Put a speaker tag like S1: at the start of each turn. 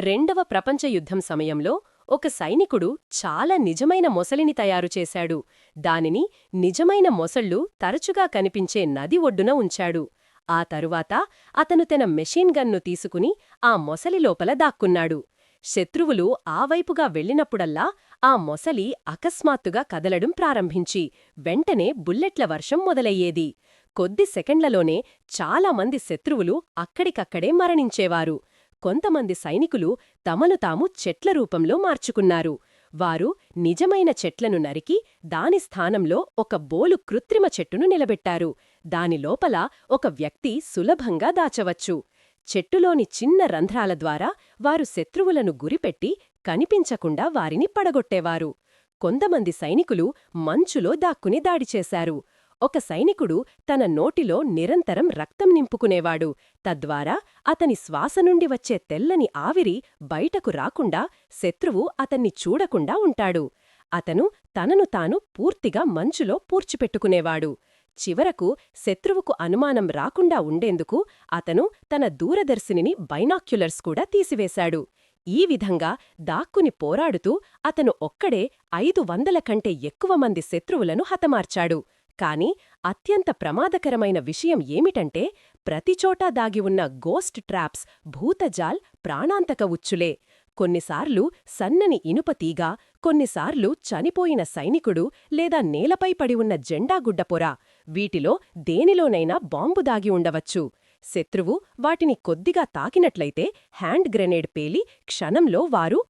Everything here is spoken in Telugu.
S1: రెండవ ప్రపంచ యుద్ధం సమయంలో ఒక సైనికుడు చాలా నిజమైన మొసలిని తయారు చేశాడు. దానిని నిజమైన మొసళ్ళు తరచుగా కనిపించే నది ఒడ్డున ఉంచాడు. ఆ తరువాత అతను తన మెషీన్ గన్ను తీసుకుని ఆ మొసలి లోపల దాక్కున్నాడు. శత్రువులు ఆ వైపుగా వెళ్ళినప్పుడల్లా ఆ మొసలి అకస్మాత్తుగా కదలడం ప్రారంభించి వెంటనే బుల్లెట్ల వర్షం మొదలయ్యేది. కొద్ది సెకండ్లలోనే చాలామంది శత్రువులు అక్కడికక్కడే మరణించేవారు. కొంతమంది సైనికులు తమను తాము చెట్ల రూపంలో మార్చుకున్నారు. వారు నిజమైన చెట్లను నరికి దాని స్థానంలో ఒక బోలు కృత్రిమ చెట్టును నిలబెట్టారు. దాని లోపల ఒక వ్యక్తి సులభంగా దాచవచ్చు. చెట్టులోని చిన్న రంధ్రాల ద్వారా వారు శత్రువులను గురిపెట్టి కనిపించకుండా వారిని పడగొట్టేవారు. కొంతమంది సైనికులు మంచులో దాక్కుని దాడి చేశారు. ఒక సైనికుడు తన నోటిలో నిరంతరం రక్తం నింపుకునేవాడు. తద్వారా అతని శ్వాస నుండి వచ్చే తెల్లని ఆవిరి బయటకు రాకుండా శత్రువు అతన్ని చూడకుండా ఉంటాడు. అతను తనను తాను పూర్తిగా మంచులో పూడ్చిపెట్టుకునేవాడు. చివరకు శత్రువుకు అనుమానం రాకుండా ఉండేందుకు అతను తన దూరదర్శినిని బైనాక్యులర్స్ కూడా తీసివేశాడు. ఈ విధంగా దాక్కుని పోరాడుతూ అతను ఒక్కడే ఐదు వందల కంటే ఎక్కువ మంది శత్రువులను హతమార్చాడు. కాని అత్యంత ప్రమాదకరమైన విషయం ఏమిటంటే ప్రతిచోటా దాగి ఉన్న గోస్ట్ ట్రాప్స్ భూతజాల్ ప్రాణాంతక ఉచ్చులే. కొన్నిసార్లు సన్నని ఇనుపతీగ కొన్నిసార్లు చనిపోయిన సైనికుడు లేదా నేలపై పడి ఉన్న జెండాగుడ్డ పొర వీటిలో దేనిలోనైనా బాంబు దాగి ఉండవచ్చు. శత్రువు వాటిని కొద్దిగా తాకినట్లయితే హ్యాండ్ గ్రెనేడ్ పేలి క్షణంలో వారు